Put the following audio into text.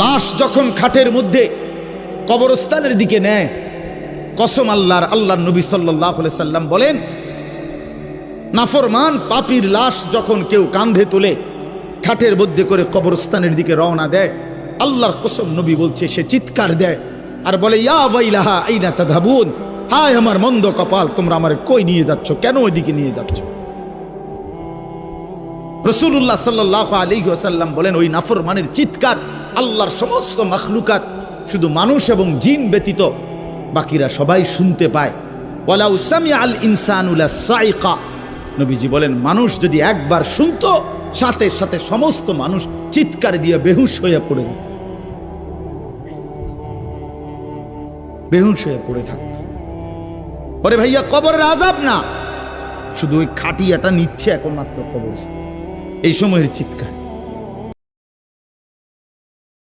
লাশ যখন খাটের মধ্যে কবরস্থানের দিকে নেয়, কসম আল্লাহর আল্লাহ নবী সাল্লাহ সাল্লাম বলেন, নাফরমান পাপির লাশ যখন কেউ কান্ধে তোলে, খাটের মধ্যে করে কবরস্থানের দিকে রওনা দেয়, আল্লাহর কসম নবী বলছে, সে চিৎকার দেয় আর বলে, ইয়া আইনা হায় আমার মন্দ কপাল, তোমরা আমার কই নিয়ে যাচ্ছ? কেন ওইদিকে নিয়ে যাচ্ছ? রসুল্লাহ সাল্লাহ আলী আসাল্লাম বলেন, ওই নাফরমানের চিৎকার আল্লাহর সমস্ত মখলুকাত শুধু মানুষ এবং জিন ব্যতীত বাকিরা সবাই শুনতে পায়। ওয়ালাউ সামি আল ইনসানুলা সাইকা নবীজি বলেন, মানুষ যদি একবার শুনতো, সাথে সাথে সমস্ত মানুষ চিৎকার দিয়ে বেহুশ হয়ে পড়ে। বেহুশ হয়ে পড়ে থাকত। ওরে ভাইয়া, কবরের আজাব না। শুধু ওই খাটিয়াটা নিচ্ছে একমাত্র কবরস্থান। এই সময়ের চিৎকার।